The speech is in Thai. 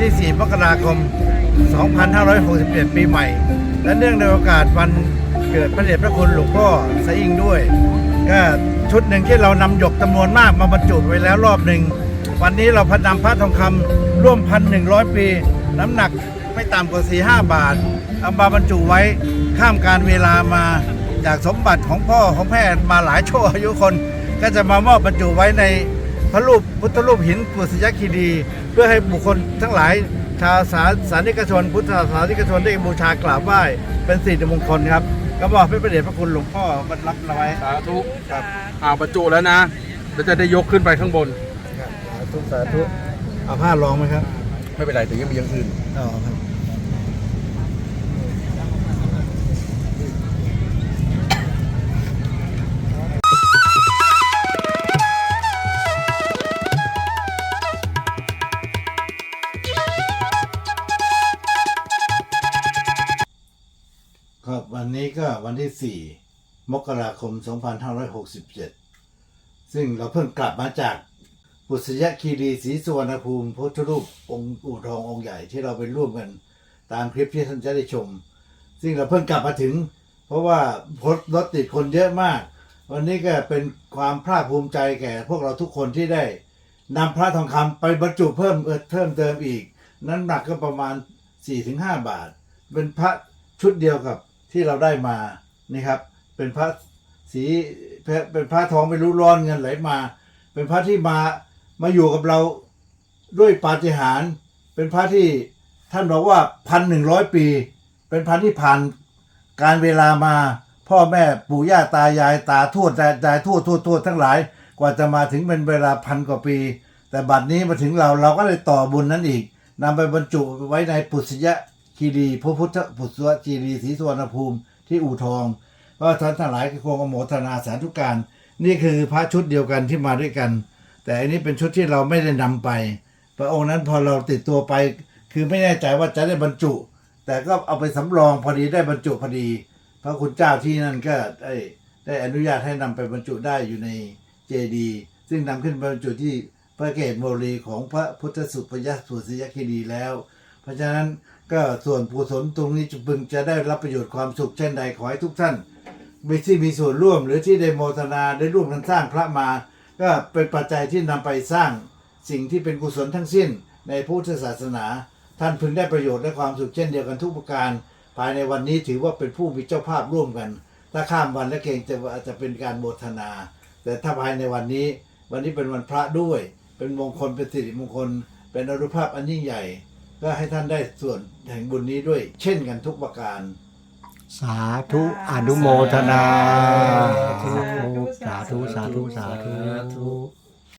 ที่ 4 มกราคม 2567ปีใหม่ และเนื่องในโอกาสวันเกิดพระเดชพระคุณหลวงพ่อสะอิงด้วย ก็ชุดหนึ่งที่เรานำหยกจำนวนมากมาบรรจุไว้แล้วรอบหนึ่ง วันนี้เราพนำพระทองคำร่วมพันหนึ่งร้อยปี น้ำหนักไม่ต่ำกว่า4 5บาทเอามาบรรจุไว้ข้ามการเวลามาจากสมบัติของพ่อของแม่มาหลายชั่วอายุคน ก็จะมามอบบรรจุไว้ใน พระรูปพุทธรูปหินปุษยคีรีเพื่อให้บุคคลทั้งหลายชาวสาสานิกชน พุทธศาสนิกชนได้บูชากราบไหว้เป็นสิริมงคลครับก็บอกให้พระเดชพระคุณหลวงพ่อบรรลับเอาไว้สาธุครับอ่าบรรจุแล้วนะแล้วจะได้ยกขึ้นไปข้างบนสาธุสาธุเอาผ้ารองไหมครับ ไม่เป็นไรแต่ยังมีอย่างอื่นอ๋อครับ ครับวันนี้ก็วันที่ 4 มกราคม 2567 ซึ่งเราเพิ่งกลับมาจากปุษยคีรีศรีสุวรรณภูมิพุทธรูปองค์อู่ทององค์ใหญ่ที่เราไปร่วมกันตามคลิปที่ท่านจะได้ชม ซึ่งเราเพิ่งกลับมาถึง เพราะว่าพดรถติดคนเยอะมาก วันนี้ก็เป็นความภาคภูมิใจแก่พวกเราทุกคนที่ได้นำพระทองคำไปบรรจุเพิ่มเอ่อเพิ่มเติมอีกน้ำหนักก็ประมาณ 4-5 บาท เป็นพระชุดเดียวกับ ที่เราได้มานี่ครับ เป็นพระสีเป็นพระทองไม่รู้ร้อนเงินไหลมา เป็นพระที่มามาอยู่กับเราด้วยปาฏิหาริย์เป็นพระที่ท่านบอกว่าพันหนึ่งร้อยปี เป็นพันที่ผ่านการเวลามา พ่อแม่ปู่ย่าตายายตาทวดยายยายทวดทวดทวดทั้งหลาย กว่าจะมาถึงเป็นเวลาพันกว่าปี แต่บัดนี้มาถึงเราเราก็เลยต่อบุญนั้นอีกนำไปบรรจุไว้ในปุษยะ คีรีพระพุทธปุษยคีรีศรีสุวรรณภูมิที่อู่ทองก็ท่านทั้งหลายก็คงอโมทนาสาธุการ นี่คือพระชุดเดียวกันที่มาด้วยกัน แต่อันนี้เป็นชุดที่เราไม่ได้นำไป พระองค์นั้นพอเราติดตัวไป คือไม่แน่ใจว่าจะได้บรรจุ แต่ก็เอาไปสำรองพอดีได้บรรจุพอดี พระคุณเจ้าที่นั่นก็ได้ได้อนุญาตให้นำไปบรรจุได้อยู่ในเจดีซึ่งนำขึ้นไปบรรจุที่พระเกศโมลีของพระพุทธสุปยสุสยคีรีแล้ว เพราะฉะนั้นก็ส่วนกุศลตรงนี้จะพึงจะได้รับประโยชน์ความสุขเช่นใดขอให้ทุกท่านมีที่มีส่วนร่วมหรือที่ได้โมทนาได้ร่วมกันสร้างพระมา ก็เป็นปัจจัยที่นำไปสร้างสิ่งที่เป็นกุศลทั้งสิ้นในพุทธศาสนา ท่านพึงได้ประโยชน์และความสุขเช่นเดียวกันทุกประการ ภายในวันนี้ถือว่าเป็นผู้มีเจ้าภาพร่วมกัน ถ้าข้ามวันและเกรงจะอาจจะเป็นการโมทนา แต่ถ้าภายในวันนี้ วันนี้เป็นวันพระด้วย เป็นมงคลเป็นสิริมงคล เป็นอนุภาพอันยิ่งใหญ่ ก็ให้ท่านได้ส่วนแห่งบุญนี้ด้วย เช่นกันทุกประการ สาธุอนุโมทนา สาธุ สาธุ สาธุ สาธุสาธุ